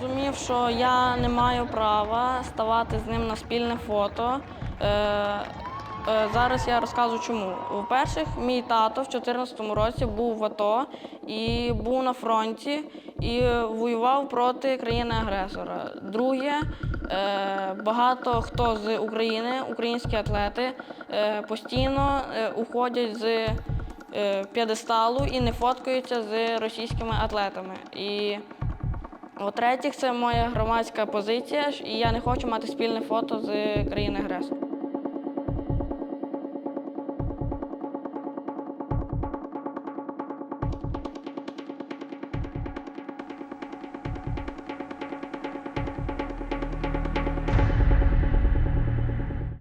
Зрозумів, що я не маю права ставати з ним на спільне фото. Е, е, зараз я розкажу чому. По-перше, мій тато в 2014 році був в АТО і був на фронті і воював проти країни-агресора. Друге, е, багато хто з України, українські атлети, постійно уходять з п'єдесталу і не фоткаються з російськими атлетами. І по-третє, це моя громадська позиція, і я не хочу мати спільне фото з країни агресора.